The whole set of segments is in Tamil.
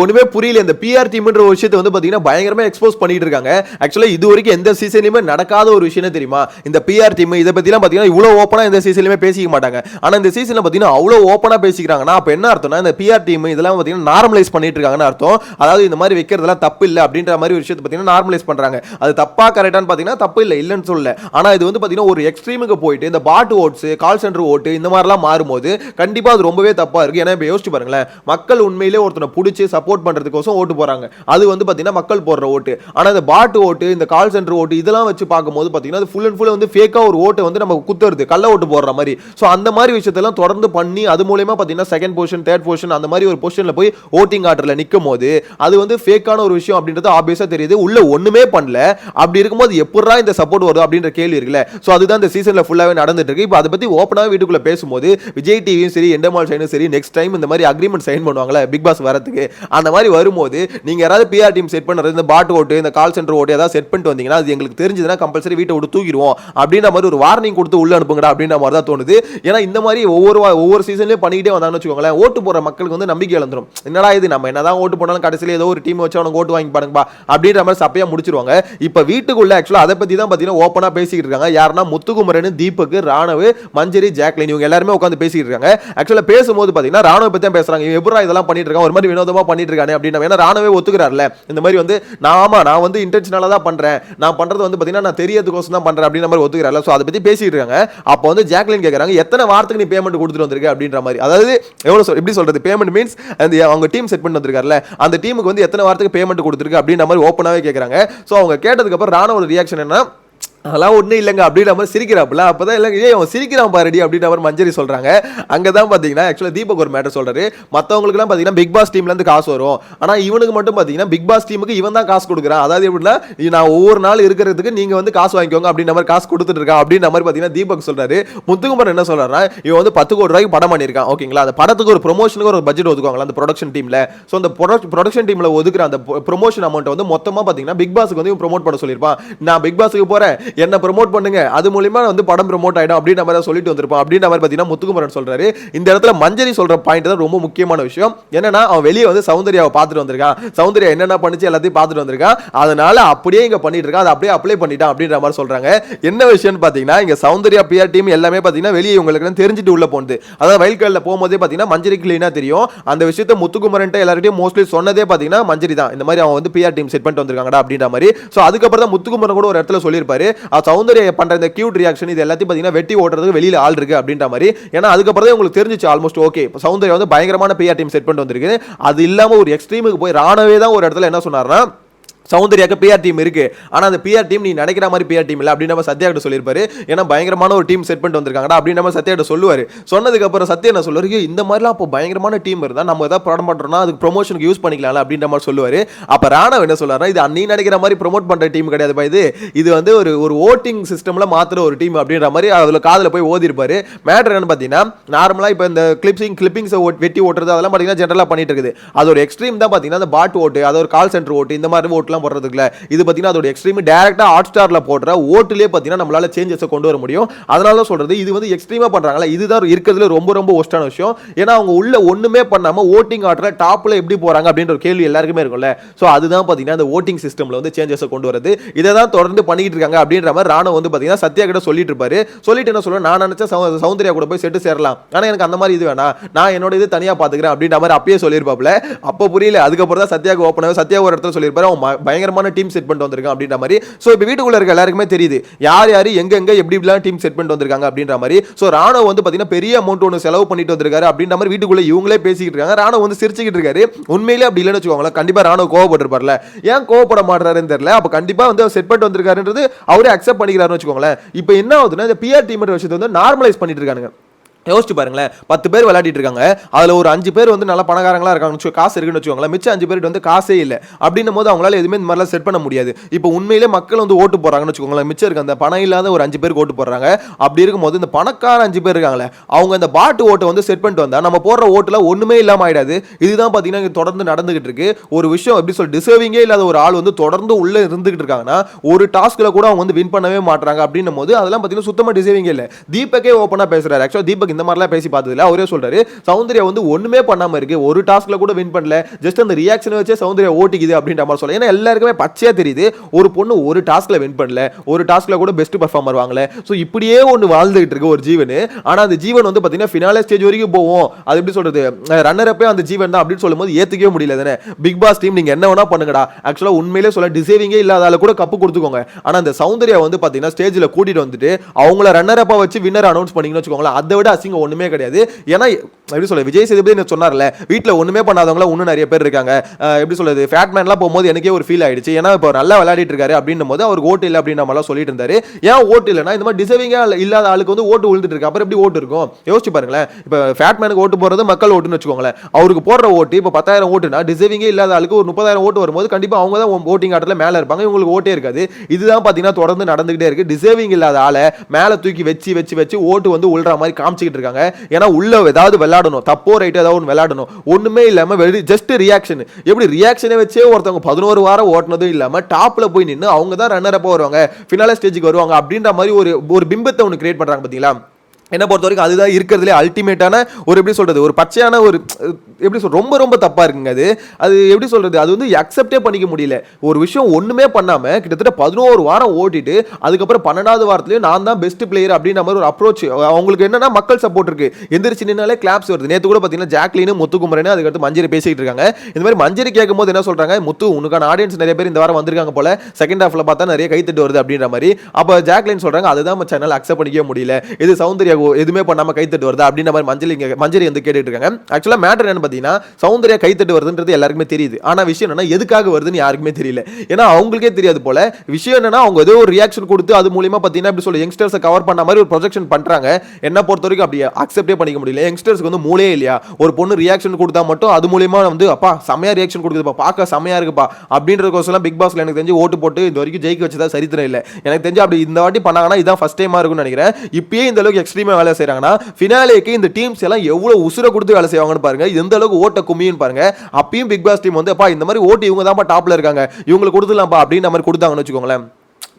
ஒன்றுமே புரியல. இந்த பிஆர் டீம்ன்ற ஒரு விஷயத்தை வந்து பார்த்தீங்கன்னா பயங்கரமாக எக்ஸ்போஸ் பண்ணிட்டு இருக்காங்க. ஆக்சுவலாக இது வரைக்கும் எந்த சீசன்லையுமே நடக்காத ஒரு விஷயம் தெரியுமா? இந்த பிஆர் டீம் இதை பற்றிலாம் பார்த்தீங்கன்னா இவ்வளோ ஓப்பனாக இந்த சீசன்லையுமே பேசிக்க மாட்டாங்க. ஆனால் இந்த சீசனில் பார்த்தீங்கன்னா அவ்வளோ ஓப்பனாக பேசிக்கிறாங்கன்னா அப்போ என்ன அர்த்தம்னா இந்த பிஆர் டீம் இதெல்லாம் பார்த்தீங்கன்னா நார்மலைஸ் பண்ணிட்டு இருக்காங்கன்னு அர்த்தம். அதாவது இந்த மாதிரி வைக்கிறதெல்லாம் தப்பு இல்லை அப்படின்ற மாதிரி ஒரு விஷயத்தை பார்த்தீங்கன்னா நார்மலைஸ் பண்ணுறாங்க அது தப்பாக கரெக்டானு பார்த்தீங்கன்னா தப்பு இல்லை இல்லைன்னு சொல்லல. ஆனால் இது வந்து பார்த்தீங்கன்னா ஒரு எக்ஸ்ட்ரீமுக்கு போயிட்டு இந்த பாட்டு ஓட்ஸ் கால் சென்டர் ஓட்டு இந்த மாதிரிலாம் மாறும்போது கண்டிப்பாக அது ரொம்பவே தப்பாக இருக்குது ஏன்னா இப்போ யோசிச்சு பாருங்களேன். மக்கள் உண்மையிலே ஒருத்தனை பிடிச்சி சப்போர்ட் பண்றதுக்கோசம் ஓட்டு போகிறாங்க அது வந்து பார்த்தீங்கன்னா மக்கள் போடுற ஓட்டு. ஆனால் இந்த பாட்டு ஓட்டு இந்த கால் சென்டர் ஓட்டு இதெல்லாம் வச்சு பார்க்கும்போது பார்த்தீங்கன்னா அது ஃபுல் அண்ட் ஃபுல் வந்து ஃபேக்காக ஒரு ஓட்டை வந்து நம்ம குத்துறது கள்ள ஓட்டு போடுற மாதிரி. ஸோ அந்த மாதிரி விஷயத்தெல்லாம் தொடர்ந்து பண்ணி அது மூலயமா பார்த்தீங்கன்னா செகண்ட் பொசிஷன் தேர்ட் பொசிஷன் அந்த மாதிரி ஒரு பொசிஷனில் போய் ஓட்டிங் ஆர்டர்ல நிற்கும் போது அது வந்து ஃபேக்கான ஒரு விஷயம் அப்படின்றது ஆப்வியஸாக தெரியுது. உள்ள ஒன்றுமே பண்ணல. அப்படி இருக்கும்போது எப்படா இந்த சப்போர்ட் வருது அப்படின்ற கேள்வி இருக்குல்ல. ஸோ அதுதான் இந்த சீசனில் ஃபுல்லாகவே நடந்துட்டு இருக்கு. இப்போ அதை பற்றி ஓப்பனாக வீட்டுக்குள்ளே பேசும்போது விஜய் டிவியும் சரி எண்டமால் சைனும் சரி நெக்ஸ்ட் டைம் இந்த மாதிரி அக்ரிமெண்ட் சைன் பண்ணுவாங்களே பிக் பாஸ் வரதுக்கு அந்த மாதிரி வரும்போது நீங்கள் யாராவது பிஆர் டீம் செட் பண்ணுறது இந்த பாட் ஓட்டு இந்த கால் சென்டர் ஓட்டு ஏதாவது செட் பண்ணிட்டு வந்தீங்கன்னா அது எங்களுக்கு தெரிஞ்சதுன்னா கம்பல்சரி வீட்டை விட்டு தூக்கிடுவோம். அப்படின்ற மாதிரி ஒரு வார்னிங் கொடுத்து உள்ள அனுப்புங்கடா அப்படின்ற மாதிரி தான் தோணுது. ஏன்னா இந்த மாதிரி ஒவ்வொரு ஒவ்வொரு சீசன்லேயும் பண்ணிக்கிட்டே வந்தாங்கன்னு வச்சுக்கோங்களேன் ஓட்டு போகிற மக்களுக்கு வந்து நம்பிக்கை இழந்துரும். என்னடா இது? நம்ம என்னதான் ஓட்டு போனாலும் கடைசியில் ஏதோ ஒரு டீம் வச்சு அவனுக்கு ஓட்டு வாங்கி பாருங்கப்பா அப்படின்ற மாதிரி சப்பையாக முடிச்சிருவாங்க. இப்போ வீட்டுக்குள்ள ஆக்சுவலாக அதை பற்றி தான் பார்த்தீங்கன்னா ஓப்பனாக பேசிக்கிட்டு இருக்காங்க. யாருன்னா முத்துக்குமரன் தீபக் ராணவ் மஞ்சரி ஜாக்லின் இவங்க எல்லாருமே உட்காந்து பேசிக்கிட்டு இருக்காங்க. ஆக்சுவலாக பேசும்போது பார்த்தீங்கன்னா ராணுவ பற்றி தான் பேசுகிறாங்க இவன் எப்படா இதெல்லாம் பண்ணிட்டு இருக்கான்? ஒரு மாதிரி வினோதமா பண்ணிட்டு இருக்கானே அப்படின்னு ஏன்னா ராணுவே ஒத்துக்கிறார்ல இந்த மாதிரி வந்து நான் ஆமா நான் வந்து இன்டென்ஷனலாக தான் பண்றேன். நான் பண்றது வந்து பார்த்தீங்கன்னா நான் தெரியறதுக்கோசம் தான் பண்றேன் அப்படின்ற மாதிரி ஒத்துக்கிறாருல ஸோ அதை பத்தி பேசிட்டு இருக்காங்க அப்போ வந்து ஜாக்லின் கேட்குறாங்க எத்தனை வாரத்துக்கு நீ பேமெண்ட் கொடுத்துட்டு வந்திருக்க? அப்படின்ற மாதிரி. அதாவது எவ்வளோ சொல் எப்படி சொல்றது? பேமெண்ட் மீன்ஸ் அந்த அவங்க டீம் செட் பண்ணி வந்திருக்காருல அந்த டீமுக்கு வந்து எத்தனை வாரத்துக்கு பேமெண்ட் கொடுத்துருக்கு அப்படின்ற மாதிரி ஓப்பனாகவே கேட்குறாங்க ஸோ அவங்க கேட்டதுக்கப்புறம் ராணுவ ரியாக்ஷன் என்ன அதெல்லாம் ஒன்றும் இல்லைங்க அப்படின்ற மாதிரி சிரிக்கிறாப்புல. அப்போ தான் இல்லைங்க ஏன் அவன் சிரிக்கிறான் பாருடி அப்படின்ற மாதிரி மஞ்சரி சொல்கிறாங்க அங்கே தான் பார்த்தீங்கன்னா ஆக்சுவலாக தீபக் ஒரு மேட்டர் சொல்கிறாரு மற்றவங்களுக்குலாம் பார்த்தீங்கன்னா பிக் பாஸ் டீம்லேருந்து காசு வரும். ஆனால் இவனுக்கு மட்டும் பார்த்தீங்கன்னா பிக் பாஸ் டீமுக்கு இவன் தான் காசு கொடுக்குறான். அதாவது எப்படின்னா நான் ஒவ்வொரு நாள் இருக்கிறதுக்கு நீங்கள் வந்து காசு வாங்கிக்கோங்க அப்படின்ற மாதிரி காசு கொடுத்துட்டு இருக்கான் அப்படின்ற மாதிரி பார்த்தீங்கன்னா தீபக் சொல்கிறாரு முத்துகுமர் என்ன சொல்கிறாருன்னா இவன் வந்து பத்து கோடி ரூபாய்க்கு படம் பண்ணியிருக்கான். ஓகேங்களா? அந்த படத்துக்கு ஒரு ப்ரொமோஷனுக்கு ஒரு பட்ஜெட் ஒதுக்குவாங்களா அந்த ப்ரொடக்ஷன் டீமில் ஸோ அந்த ப்ரொடக்ஷன் டீமில் ஒதுக்குற அந்த ப்ரொமோஷன் அமௌண்ட்டை வந்து மொத்தமாக பார்த்தீங்கன்னா பிக் பாஸுக்கு வந்து ப்ரொமோட் பண்ண சொல்லியிருப்பான். நான் பிக் பாஸுக்கு போகிறேன் என்ன ப்ரொமோட் பண்ணுங்க. அது மூலியமா வந்து படம் ப்ரொமோட் ஆயிடும் அப்படின்ற மாதிரி தான் சொல்லிட்டு வந்திருப்பான். அப்படின்ற மாதிரி பார்த்தீங்கன்னா முத்துக்குமரன் சொல்றாரு. இந்த இடத்துல மஞ்சரி சொல்ற பாயிண்ட் தான் ரொம்ப முக்கியமான விஷயம். என்னன்னா அவன் வெளியே வந்து சௌந்தர்யாவை பார்த்துட்டு வந்திருக்கான். சௌந்தர்யா என்னென்ன பண்ணிச்சு எல்லாத்தையும் பார்த்துட்டு வந்திருக்கான். அதனால அப்படியே இங்க பண்ணிட்டு இருக்கான் அதை அப்படியே அப்ளை பண்ணிட்டான் அப்படின்ற மாதிரி சொல்றாங்க. என்ன விஷயம்னு பார்த்தீங்கன்னா இங்க சௌந்தர்யா பிஆர் டீம் எல்லாமே பார்த்தீங்கன்னா வெளியே உங்களுக்கு தெரிஞ்சுட்டு உள்ள போனது. அதாவது வயல் போகும்போதே பார்த்தீங்கன்னா மஞ்சரி கிளீனா தெரியும். அந்த விஷயத்தை முத்துக்குமரன் எல்லார்ட்டையும் மோஸ்ட்லி சொன்னதே பார்த்தீங்கன்னா மஞ்சரி தான். இந்த மாதிரி அவன் வந்து பிஆர் டீம் செட் பண்ணிட்டு வந்திருக்காங்கடா அப்படின்ற மாதிரி. ஸோ அதுக்கப்புறம் தான் முத்துக்குமரன் கூட ஒரு இடத்துல சொல்லியிருப்பாரு. சௌந்தர்யா பண்ற இந்த கியூட் ரியாக்ஷன் இது எல்லாத்தையும் பார்த்தீங்கன்னா வெட்டி ஓட்டுறதுக்கு வெளியில ஆள் இருக்கு அப்படின்ற மாதிரி. ஏன்னா அதுக்கப்புறம் தான் உங்களுக்கு தெரிஞ்சிச்சு ஆல்மோஸ்ட் ஓகே சௌந்தர்யா வந்து பயங்கரமான பிஆர் டீம் செட் பண்ணிட்டு வந்திருக்கு அது இல்லாம ஒரு எக்ஸ்ட்ரீமுக்கு போய் ராணவே தான் ஒரு இடத்துல என்ன சொன்னார்னா சௌந்தர்யாக்கு பிஆர் டீம் இருக்கு. ஆனால் அந்த பிஆர் டீம் நீ நினைக்கிற மாதிரி பிஆர் டீம் இல்லை அப்படின்னு நம்ம சத்யா கிட்ட சொல்லியிருப்பாரு. ஏன்னா பயங்கரமான ஒரு டீம் செட் பண்ணிட்டு வந்திருக்காங்கடா அப்படின்னு நம்ம சத்யா கிட்ட சொல்லுவார். சொன்னதுக்கு அப்புறம் சத்யா என்ன சொல்லுவார்? "ஐயோ, இந்த மாதிரிலாம் அப்போ பயங்கரமான டீம் இருந்தால் நம்ம ஏதாவது ப்ராடம் பண்ணுறோம்னா அதுக்கு ப்ரொமோஷனுக்கு யூஸ் பண்ணிக்கலாம் அப்படின்ற மாதிரி சொல்லுவார். அப்போ ராணவ் என்ன சொல்றாருன்னா இது நீ நினைக்கிற மாதிரி ப்ரொமோட் பண்ணுற டீம் கிடையாதுப்பா இது. இது வந்து ஒரு ஒரு ஓட்டிங் சிஸ்டமில் மாத்துற ஒரு டீம் அப்படின்ற மாதிரி அதில் காதில் போய் ஓதிருப்பார். மேட்ரு மேட்டர் என்னன்னு பார்த்தீங்கன்னா நார்மலாக இப்போ இந்த கிளிப்ஸிங் கிளிப்பிங்ஸை வெட்டி ஓட்டுறது அதெல்லாம் பார்த்தீங்கன்னா ஜென்ரலாக பண்ணிட்டு இருக்குது. அது ஒரு எக்ஸ்ட்ரீம் தான் பார்த்தீங்கன்னா அந்த பாட் ஓட்டு அது ஒரு கால் சென்டர் ஓட்டு இந்த மாதிரி ஓட்டுலாம் போடுறதுக்குல இது பார்த்தீங்கன்னா அதோட எக்ஸ்ட்ரீம் டேரெக்டாக ஹாட் ஸ்டாரில் போடுற ஓட்டுலேயே பார்த்தீங்கன்னா நம்மளால சேஞ்சஸை கொண்டு வர முடியும். அதனால தான் சொல்கிறது இது வந்து எக்ஸ்ட்ரீமாக பண்ணுறாங்களா இதுதான் இருக்கிறதுல ரொம்ப ரொம்ப ஒஸ்டான விஷயம். ஏன்னா அவங்க உள்ள ஒன்றுமே பண்ணாமல் ஓட்டிங் ஆர்டர் டாப்பில் எப்படி போகிறாங்க அப்படின்ற ஒரு கேள்வி எல்லாருக்குமே இருக்கும்ல. ஸோ அதுதான் பார்த்தீங்கன்னா அந்த ஓட்டிங் சிஸ்டமில் வந்து சேஞ்சஸை கொண்டு வரது இதை தான் தொடர்ந்து பண்ணிக்கிட்டு இருக்காங்க அப்படின்ற மாதிரி ராணுவ வந்து பார்த்தீங்கன்னா சத்யா கிட்ட சொல்லிட்டு இருப்பாரு. சொல்லிட்டு என்ன சொல்லுவேன் நான் நினச்சா சௌந்தர்யா கூட போய் செட்டு சேரலாம். ஆனால் எனக்கு அந்த மாதிரி இது வேணாம். நான் என்னோட இது தனியாக பார்த்துக்கிறேன் அப்படின்ற மாதிரி அப்பயே சொல்லியிருப்பாப்ல அப்போ புரியல. அதுக்கப்புறம் தான் சத்யாக்கு ஓப்பனாக சத்யா ஒரு இடத்துல சொல்லியிருப்பாரு. அவன் பயங்கரமான டீம் செட் பண்ணிட்டு வந்திருக்கான் அப்படின்ற மாதிரி. ஸோ இப்போ வீட்டுக்குள்ள இருக்க எல்லாருக்குமே தெரியுது. யார் யார் எங்கெங்க எப்படி இப்படிலாம் டீம் செட் பண்ணிட்டு வந்திருக்காங்க அப்படின்ற மாதிரி. ஸோ ராணுவ வந்து பார்த்தீங்கன்னா பெரிய அமௌண்ட் ஒன்று செலவு பண்ணிட்டு வந்திருக்காரு அப்படின்ற மாதிரி வீட்டுக்குள்ளே இவங்களே பேசிக்கிட்டு இருக்காங்க. ராணுவ வந்து சிரிச்சுக்கிட்டு இருக்காரு. உண்மையிலே அப்படி இல்லைன்னு வச்சுக்கோங்களேன். கண்டிப்பாக ராணுவ கோவப்பட்டிருப்பார்ல. ஏன் கோவப்பட மாட்டாருன்னு தெரியல. அப்போ கண்டிப்பாக வந்து செட் பண்ணிட்டு வந்திருக்காருன்றது அவரே அக்செப்ட் பண்ணிக்கிறாருன்னு வச்சுக்கோங்களேன். இப்போ என்ன ஆகுதுன்னா இந்த பிஆர் டீம் விஷயத்தை வந்து நார்மலைஸ் பண்ணிட்டு இருக்காங்க யோசிச்சு பாருங்களேன். பத்து பேர் விளையாடிட்டு இருக்காங்க. அதில் ஒரு அஞ்சு பேர் வந்து நல்ல பணக்காரங்களாக இருக்காங்க காசு இருக்குன்னு வச்சுக்கோங்களேன். மிச்சம் அஞ்சு பேர் வந்து காசே இல்லை. அப்படின்னும் போது அவங்களால எதுவுமே இந்த மாதிரிலாம் செட் பண்ண முடியாது. இப்போ உண்மையிலே மக்கள் வந்து ஓட்டு போகிறாங்கன்னு வச்சுக்கோங்களேன். மிச்சம் இருக்க அந்த பணம் இல்லாத ஒரு அஞ்சு பேருக்கு ஓட்டு போடுறாங்க. அப்படி இருக்கும்போது இந்த பணக்கார அஞ்சு பேர் இருக்காங்களே அவங்க இந்த பாட்டு ஓட்டை வந்து செட் பண்ணிட்டு வந்தால் நம்ம போடுற ஓட்டில் ஒன்றுமே இல்லாமல் ஆயிடாது. இதுதான் பார்த்தீங்கன்னா தொடர்ந்து நடந்துகிட்டு இருக்கு. ஒரு விஷயம் எப்படி சொல் டிசர்விங்கே இல்லாத ஒரு ஆள் வந்து தொடர்ந்து உள்ளே இருந்துகிட்டு இருக்காங்கன்னா ஒரு டாஸ்கில் கூட அவங்க வந்து வின் பண்ணவே மாட்டாங்க அப்படின்னும் போது அதெல்லாம் பார்த்தீங்கன்னா சுத்தமாக டிசர்விங்கே இல்லை. தீபக்கே ஓப்பனாக பேசுகிறாரு ஆக்சுவலா தீபக் அளவுக்கு இந்த மாதிரிலாம் பேசி பார்த்ததில்ல. அவரே சொல்றாரு சௌந்தர்யா வந்து ஒண்ணுமே பண்ணாம இருக்கு. ஒரு டாஸ்க்ல கூட வின் பண்ணல. ஜஸ்ட் அந்த ரியாக்ஷன் வச்சே சௌந்தர்யா ஓட்டிக்குது அப்படின்ற மாதிரி சொல்ல. ஏன்னா எல்லாருக்குமே பச்சையா தெரியுது ஒரு பொண்ணு ஒரு டாஸ்க்ல வின் பண்ணல. ஒரு டாஸ்க்ல கூட பெஸ்ட் பர்ஃபார்மர் வாங்கல. ஸோ இப்படியே ஒன்று வாழ்ந்துகிட்டு இருக்கு ஒரு ஜீவன். ஆனால் அந்த ஜீவன் வந்து பார்த்தீங்கன்னா ஃபினாலே ஸ்டேஜ் வரைக்கும் போவோம் அது எப்படி சொல்றது? ரன்னர் அப்பே அந்த ஜீவன் தான் அப்படின்னு சொல்லும்போது ஏத்துக்கவே முடியல தானே. பிக் பாஸ் டீம் நீங்க என்ன வேணா பண்ணுங்கடா. ஆக்சுவலா உண்மையிலே சொல்ல டிசேவிங்கே இல்லாதால கூட கப்பு கொடுத்துக்கோங்க. ஆனா அந்த சௌந்தர்யா வந்து பாத்தீங்கன்னா ஸ்டேஜ்ல கூட்டிட்டு வந்துட்டு அவங்கள ரன்னர் அப்பா வச்சு வின்னர் அனௌன்ஸ் பண்ணீங்கன்னு வச்சுக்கோங்களேன் அதை விட அசிங்கம் ஒன்றுமே கிடையாது. ஏன்னா எப்படி சொல்ல விஜய் சேதுபதி என்ன சொன்னார்ல வீட்டில் ஒன்றுமே பண்ணாதவங்கள இன்னும் நிறைய பேர் இருக்காங்க. எப்படி சொல்றது ஃபேட் மேன்லாம் போகும்போது எனக்கே ஒரு ஃபீல் ஆயிடுச்சு. ஏன்னா இப்போ நல்லா விளையாடிட்டு இருக்காரு அப்படின்னும் போது அவருக்கு ஓட்டு இல்லை அப்படின்னு நம்மளாம் சொல்லிட்டு இருந்தாரு. ஏன் ஓட்டு இல்லைன்னா இந்த மாதிரி டிசர்விங்காக இல்லாத ஆளுக்கு வந்து ஓட்டு விழுந்துட்டு இருக்கு அப்புறம் எப்படி ஓட்டு இருக்கும்? யோசிச்சு பாருங்களேன். இப்போ ஃபேட் மேனுக்கு ஓட்டு போடுறது மக்கள் ஓட்டுன்னு வச்சுக்கோங்களேன். அவருக்கு போடுற ஓட்டு இப்போ பத்தாயிரம் ஓட்டுனா டிசர்விங்கே இல்லாத ஆளுக்கு ஒரு முப்பதாயிரம் ஓட்டு வரும்போது கண்டிப்பாக அவங்க தான் ஓட்டிங் ஆட்டத்தில் மேலே இருப்பாங்க. இவங்களுக்கு ஓட்டே இருக்காது. இதுதான் பார்த்தீங்கன்னா தொடர்ந்து நடந்துகிட்டே இருக்கு. டிசர்விங் இல்லாத ஆளை மேலே தூக்கி வச்சு வச்சு வச்சு ஓட்டு வந்து உள்ற மாதிரி காமிச்சிக்கிட்டு இருக்காங்க ஏன்னா உள்ள ஏதாவது விளையாடணும். தப்போ ரைட்டோ ஏதாவது ஒன்று விளையாடணும். ஒண்ணுமே இல்லாம வெறும் ஜஸ்ட் ரியாக்ஷன் எப்படி ரியாக்ஷனை வச்சே ஒருத்தவங்க பதினோரு வாரம் ஓட்டுனதும் இல்லாம டாப்ல போய் நின்று அவங்க தான் ரன்னர் அப்போ வருவாங்க. ஃபினால ஸ்டேஜுக்கு வருவாங்க. அப்படின்ற மாதிரி ஒரு ஒரு பிம்பத்தை ஒன்று கிரியேட் பண்றாங்க பாத்தீங்களா என்னை பொறுத்த வரைக்கும் அதுதான் இருக்கிறதுலே அல்டிமேட்டான ஒரு எப்படி சொல்கிறது ஒரு பச்சையான ஒரு எப்படி சொல் ரொம்ப ரொம்ப தப்பாக இருக்குங்க அது. அது எப்படி சொல்கிறது அது வந்து அக்செப்டே பண்ணிக்க முடியல. ஒரு விஷயம் ஒன்றுமே பண்ணாமல் கிட்டத்தட்ட பதினோரு வாரம் ஓட்டிட்டு அதுக்கப்புறம் பன்னெண்டாவது வாரத்துலேயும் நான் தான் பெஸ்ட் பிளேயர் அப்படின்ற மாதிரி ஒரு அப்ரோச் அவங்களுக்கு என்னன்னா மக்கள் சப்போர்ட் இருக்குது எந்திரிச்சு நின்னாலே கிளாப்ஸ் வருது. நேற்று கூட பார்த்தீங்கன்னா ஜாக்லினு முத்துக்குமரனு அதுக்கடுத்து மஞ்சரி பேசிகிட்டு இருக்காங்க. இந்த மாதிரி மஞ்சரி கேட்கும் போது என்ன சொல்கிறாங்க முத்து உனக்கான ஆடியன்ஸ் நிறைய பேர் இந்த வாரம் வந்திருக்காங்க போல. செகண்ட் ஹாஃப்ல பார்த்தா நிறைய கைத்தட்டு வருது அப்படின்ற மாதிரி. அப்போ ஜாக்லின் சொல்கிறாங்க அதுதான் சேனல் அக்செப்ட் பண்ணிக்கவே முடியல. இது சௌந்தர்யா எதுவுமே பண்ணாமல் கைத்தட்டு வருதா அப்படின்ற மாதிரி மஞ்சள் இங்கே மஞ்சள் வந்து கேட்டுட்டு இருக்காங்க ஆக்சுவலாக மேட்டர் என்னன்னு பார்த்தீங்கன்னா சௌந்தர்யா கைத்தட்டு வருதுன்றது எல்லாருக்குமே தெரியுது. ஆனால் விஷயம் என்னன்னா எதுக்காக வருதுன்னு யாருக்குமே தெரியல. ஏன்னா அவங்களுக்கே தெரியாது போல. விஷயம் என்னன்னா அவங்க ஏதோ ஒரு ரியாக்ஷன் கொடுத்து அது மூலியமா பார்த்தீங்கன்னா இப்படி சொல்லி யங்ஸ்டர்ஸை கவர் பண்ண மாதிரி ஒரு ப்ரொஜெக்ஷன் பண்ணுறாங்க என்ன பொறுத்த வரைக்கும் அப்படி அக்செப்டே பண்ணிக்க முடியல. யங்ஸ்டர்ஸ்க்கு வந்து மூளையே இல்லையா? ஒரு பொண்ணு ரியாக்ஷன் கொடுத்தா மட்டும் அது மூலியமா வந்து அப்பா செமையா ரியாக்ஷன் கொடுக்குதுப்பா பார்க்க செமையா இருக்குப்பா அப்படின்றதுக்கோசரம் பிக் பாஸ்ல எனக்கு தெரிஞ்சு ஓட்டு போட்டு இது வரைக்கும் ஜெயிக்க வச்சதா சரித்திரம் இல்லை. எனக்கு தெரிஞ்சு அப்படி இந்த வாட்டி பண்ணாங்கன்னா இதான் ஃபர்ஸ்ட் டைமா இருக்கும்னு நினைக்கிறேன். இப்பயே இந்த அளவுக்கு எக்ஸ்ட்ரீம் வேலை செய்றாங்கன்னா ஃபினாலேக்கு இந்த டீம்ஸ் எல்லாம் எவ்வளவு உசுரை கொடுத்து வேலை செய்வாங்கன்னு பாருங்க. எந்த அளவுக்கு ஓட்ட கும்மின்னு பாருங்க. அப்பயும் பிக் பாஸ் டீம் வந்து அப்பா இந்த மாதிரி ஓட்டு இவங்க தான்ப்பா டாப்ல இருக்காங்க. இவங்களுக்கு கொடுத்துலாம்ப்பா அப்படின்ற மாதிரி கொடுத்தாங்கன்னு வச்சுக்கோங்களேன்.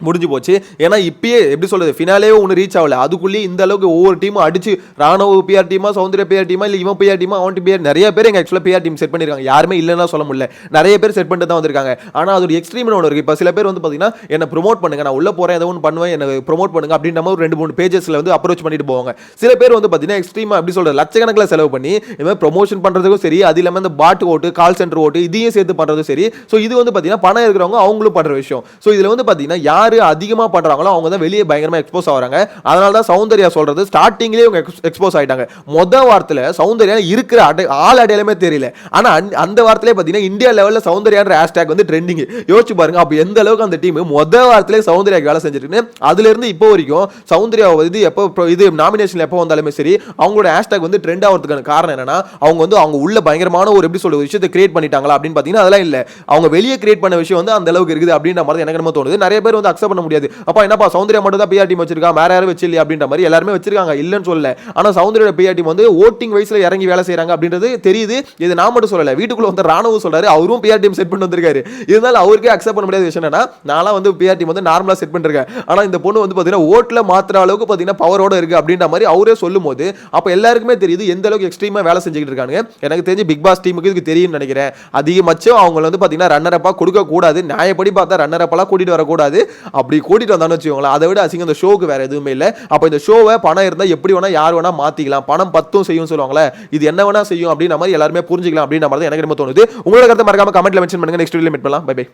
முடிஞ்சு போச்சு. ஏன்னா இப்பயே எப்படி சொல்றது ஃபினாலே ஒன்று ரீச் ஆகல. அதுக்குள்ளேயே இந்த அளவுக்கு ஒவ்வொரு டீமும் அடிச்சு ராணுவ பிஆர் டீமா சௌந்தர்ய பிஆர் டீமா இல்லை இவன் பிஆர் டீமா அவன் பிஆர் நிறைய பேர் எங்க ஆக்சுவலாக பிஆர் டீம் செட் பண்ணிருக்காங்க. யாருமே இல்லைன்னா சொல்ல முடியல. நிறைய பேர் செட் பண்ணிட்டு தான் வந்திருக்காங்க. ஆனால் அது ஒரு எக்ஸ்ட்ரீம் ஒன்று இருக்கு. இப்போ சில பேர் வந்து பார்த்தீங்கன்னா என்ன ப்ரொமோட் பண்ணுங்க. நான் உள்ள போறேன். ஏதோ ஒன்று பண்ணுவேன். எனக்கு ப்ரொமோட் பண்ணுங்க. அப்படின்ற மாதிரி ஒரு ரெண்டு மூணு பேஜஸ்ல வந்து அப்ரோச் பண்ணிட்டு போவாங்க. சில பேர் வந்து பார்த்தீங்கன்னா எக்ஸ்ட்ரீமா எப்படி சொல்றது லட்சக்கணக்கில் செலவு பண்ணி இந்த மாதிரி ப்ரொமோஷன் பண்றதுக்கும் சரி அது இல்லாமல் இந்த பாட்டு ஓட்டு கால் சென்டர் ஓட்டு இதையும் சேர்த்து பண்றதும் சரி. ஸோ இது வந்து பார்த்தீங்கன்னா பணம் இருக்கிறவங்க அவங்களும் பண்ற விஷயம். ஸோ இதுல வந்து பார்த்தீங்கன்னா யார் அதிகமாக பண்றாங்களோ அவங்க தான் வெளியே பயங்கரமாக எக்ஸ்போஸ் ஆகிறாங்க. அதனால தான் சௌந்தர்யா சொல்றது ஸ்டார்டிங்லேயே இவங்க எக்ஸ்போஸ் ஆயிட்டாங்க. மொதல் வாரத்தில் சௌந்தர்யா இருக்கிற அடை ஆள் அடையாளமே தெரியல. ஆனால் அந்த- அந்த வாரத்திலே பார்த்தீங்கன்னா இந்தியா லெவலில் சௌந்தர்யான்ற ஹேஷ்டேக் வந்து ட்ரெண்டிங் யோசிச்சு பாருங்க அப்போ எந்த அளவுக்கு அந்த டீம் மொதல் வாரத்திலே சௌந்தர்யாக்கு வேலை செஞ்சுருக்குன்னு அதுலேருந்து இப்போ வரைக்கும் சௌந்தர்யா இது எப்போ இது நாமினேஷன் எப்போ வந்தாலுமே சரி அவங்களோட ஹேஷ்டேக் வந்து ட்ரெண்ட் ஆகிறதுக்கான காரணம் என்னன்னா அவங்க வந்து அவங்க உள்ள பயங்கரமான ஒரு எப்படி சொல்ற விஷயத்தை கிரியேட் பண்ணிட்டாங்களா அப்படின்னு பார்த்தீங்கன்னா அதெல்லாம் இல்லை. அவங்க வெளியே கிரியேட் பண்ண விஷயம் வந்து அந்த அளவுக்கு இருக்குது அப்படின்ற மாதிரி எனக்கு நம்ம தோணுது. நிறைய பேர் வந்து அக்செப்ட் பண்ண முடியாது. அப்பா என்னப்பா சௌந்தர்யா மட்டும் தான் பிஆர் டீம் வச்சிருக்கா? வேற யாரும் வச்சு இல்லையா அப்படின்ற மாதிரி எல்லாருமே வச்சிருக்காங்க. இல்லைன்னு சொல்லல. ஆனால் சௌந்தரியோட பிஆர் டீம் வந்து ஓட்டிங் வயசில் இறங்கி வேலை செய்கிறாங்க அப்படின்றது தெரியுது. இது நான் மட்டும் சொல்லலை. வீட்டுக்குள்ளே வந்து ராணுவம் சொல்கிறாரு அவரும் பிஆர் டீம் செட் பண்ணி வந்திருக்காரு. இருந்தாலும் அவருக்கே அக்செப்ட் பண்ண முடியாத விஷயம் என்னன்னா நான்லாம் வந்து பிஆர் டீம் வந்து நார்மலாக செட் பண்ணிருக்கேன். ஆனால் இந்த பொண்ணு வந்து பார்த்தீங்கன்னா ஓட்டில் மாத்திர அளவுக்கு பார்த்தீங்கன்னா பவரோட இருக்குது அப்படின்ற மாதிரி அவரே சொல்லும் போது அப்போ எல்லாருக்குமே தெரியுது எந்த அளவுக்கு எக்ஸ்ட்ரீமாக வேலை செஞ்சுக்கிட்டு இருக்காங்க. எனக்கு தெரிஞ்சு பிக் பாஸ் டீமுக்கு இதுக்கு தெரியும்னு நினைக்கிறேன். அதிகபட்சம் அவங்க வந்து பார்த்தீங்கன்னா ரன்னர் கொடுக்கக்கூடாது. நியாயப்படி பார்த்தா ரன்னர் அப்பெல்லாம் கூட்டிகிட்டு வரக்கூடாது. அப்படி கூட்டிட்டு வந்தான்னு வச்சுக்கோங்களேன். அதை விட அசிங்கம் இந்த ஷோக்கு வேற எதுவுமே இல்லை. அப்போ இந்த ஷோவை பணம் இருந்தால் எப்படி வேணா யார் வேணா மாத்திக்கலாம். பணம் பத்தும் செய்யும் சொல்லுவாங்களே இது என்ன வேணா செய்யும் அப்படின்ற மாதிரி எல்லாருமே புரிஞ்சிக்கலாம் அப்படின்ற மாதிரி தான் எனக்கு ரொம்ப தோணுது. உங்களோட கருத்தை மறக்காம கமெண்ட்ல மென்ஷன் பண்ணுங்க. நெக்ஸ்ட் வீடியோ மீட் பண்ணலாம். Bye bye